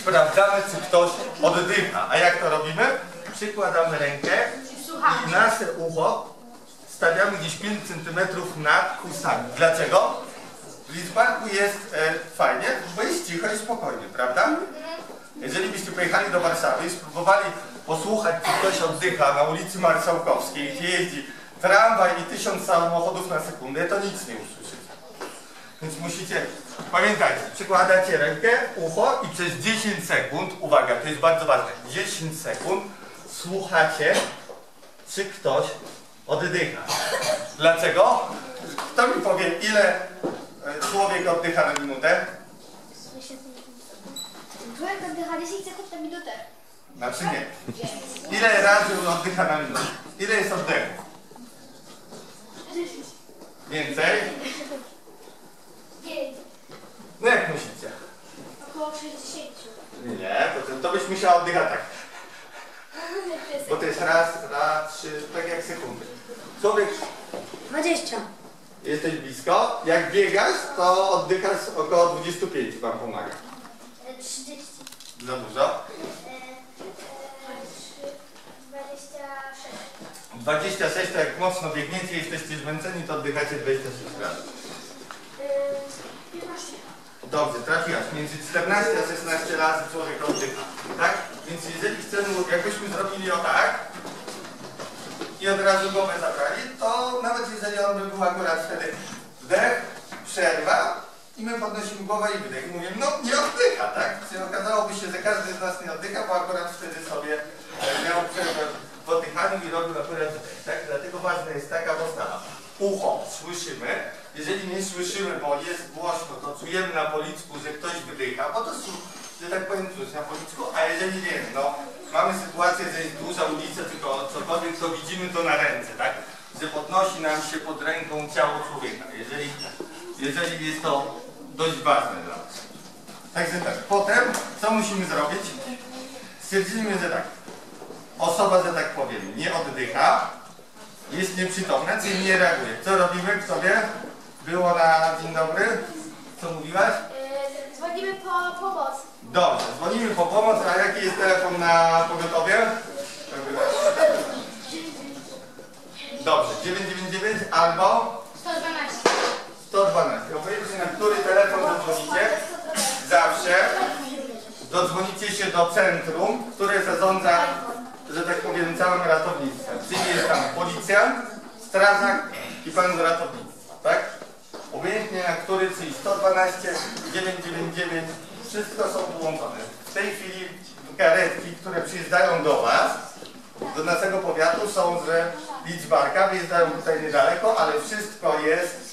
sprawdzamy, czy ktoś oddycha. A jak to robimy? Przykładamy rękę i nasze ucho stawiamy gdzieś 5 cm nad ustami. Dlaczego? W Lidzbarku jest e, fajnie, bo jest cicho i spokojnie, prawda? Jeżeli byście pojechali do Warszawy i spróbowali posłuchać, czy ktoś oddycha na ulicy Marszałkowskiej, gdzie jeździ tramwaj i tysiąc samochodów na sekundę, to nic nie usłyszycie. Więc musicie, pamiętajcie, przykładacie rękę, ucho i przez 10 sekund, uwaga, to jest bardzo ważne, 10 sekund słuchacie, czy ktoś oddycha. Dlaczego? Kto mi powie, ile e, człowiek oddycha na minutę? Człowiek oddycha 10 sekund na minutę. Znaczy nie. Ile razy oddycha na minutę? Ile jest oddechów? Więcej? 9. No jak myślicie? Około 60. Nie, to, to byś musiała oddychać tak. Bo to jest raz, dwa, trzy, tak jak sekundy. Człowiek, 20. jesteś blisko. Jak biegasz, to oddychasz około 25, wam pomaga. 30. Za dużo? e, 26. 26 to jak mocno biegniecie, jesteście zmęczeni, to oddychacie 26 razy. 15. Dobrze, trafiłaś. Między 14 a 16 razy człowiek oddycha. Tak? Więc jeżeli chcemy, jakbyśmy zrobili o tak i od razu głowę zabrali, to nawet jeżeli on by był akurat wtedy wdech, przerwa i my podnosimy głowę i wydech i mówimy, no nie oddycha, tak? Czyli okazałoby się, że każdy z nas nie oddycha, bo akurat wtedy sobie miał przerwę w oddychaniu i robił akurat tak? Dlatego ważna jest taka postawa. Ucho słyszymy, jeżeli nie słyszymy, bo jest głośno, to czujemy na policku, że ktoś wydycha, bo to są, że tak powiem, czuć na policku, a jeżeli nie, no mamy sytuację, że jest duża ulica, tylko cokolwiek, to widzimy to na ręce, tak? Że podnosi nam się pod ręką ciało człowieka, jeżeli, jeżeli jest to dość ważne dla nas. Także tak, potem co musimy zrobić? Stwierdzimy, że tak, osoba, że tak powiem, nie oddycha, jest nieprzytomna, czyli nie reaguje. Co robimy? Kto wie? Było na dzień dobry? Co mówiłaś? E, Dzwonimy po pomoc. Dobrze, dzwonimy po pomoc, a jaki jest telefon na pogotowie? Dobrze, 999 albo 112. 112. Obojętnie na który telefon zadzwonicie, zawsze dodzwonicie się do centrum, które zarządza, że tak powiem, całym ratownictwem. Czyli jest tam policjant, strażak i pan z ratownictwa, tak? Obojętnie na który, czyli 112, 999, wszystko są połączone. W tej chwili karetki, które przyjeżdżają do Was, do naszego powiatu są z Lidzbarka, wyjeżdżają tutaj niedaleko, ale wszystko jest